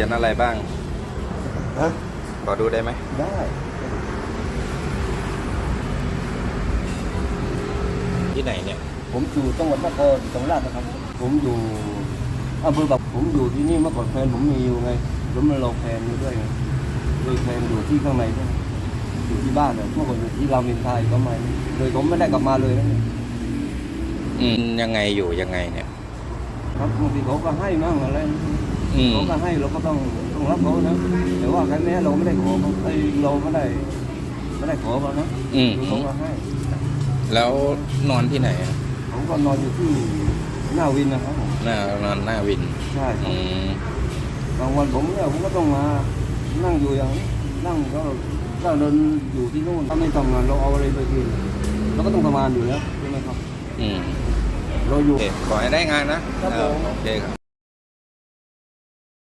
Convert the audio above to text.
ขียนอะไรบ้าง ฮะขอดูได้ไหม ได้ ที่ไหนเนี่ย ผมอยู่จังหวัดนครศรีธรรมราชนะครับ ผมอยู่อำเภอแบบผมอยู่ที่นี่เมื่อก่อนแฟนผมมีอยู่ไงผมมาลองแฟนอยู่ด้วยไงโดยแฟนอยู่ที่ข้างในด้วยอยู่ที่บ้านเลยเมื่อก่อนอยู่ที่รามอินทราอีกประมาณนี้โดยผมไม่ได้กลับมาเลยนะเนี่ยอืมยังไงอยู่ยังไงเนี่ย ครับบางทีเขาก็ให้มั่งอะไร อืม เขาก็ให้เราก็ต้องต้องรับเขานะแต่ว่าครั้งนี้เราไม่ได้ขอเขาเอ้ยเราไม่ได้ไม่ได้ขอเขานะอืมเขาก็ให้แล้วนอนที่ไหนอะผมก็นอนอยู่ที่หน้าวินนะครับผมหน้านอนหน้าวิน ใช่ครัอืบมบางวันผมเนี่ยผมก็ต้องมานั่งอยู่อย่างนี้นั่งก็ถ้าเดินอยู่ที่นู่นถ้าไม่ทำงานเราเอาอะไรไปกินเราก็ต้องทำงานอยู่แล้วใช่ไหมครับ อืมเราอโอยู่ เคขอให้ได้งานนะครับผมโอเคครับ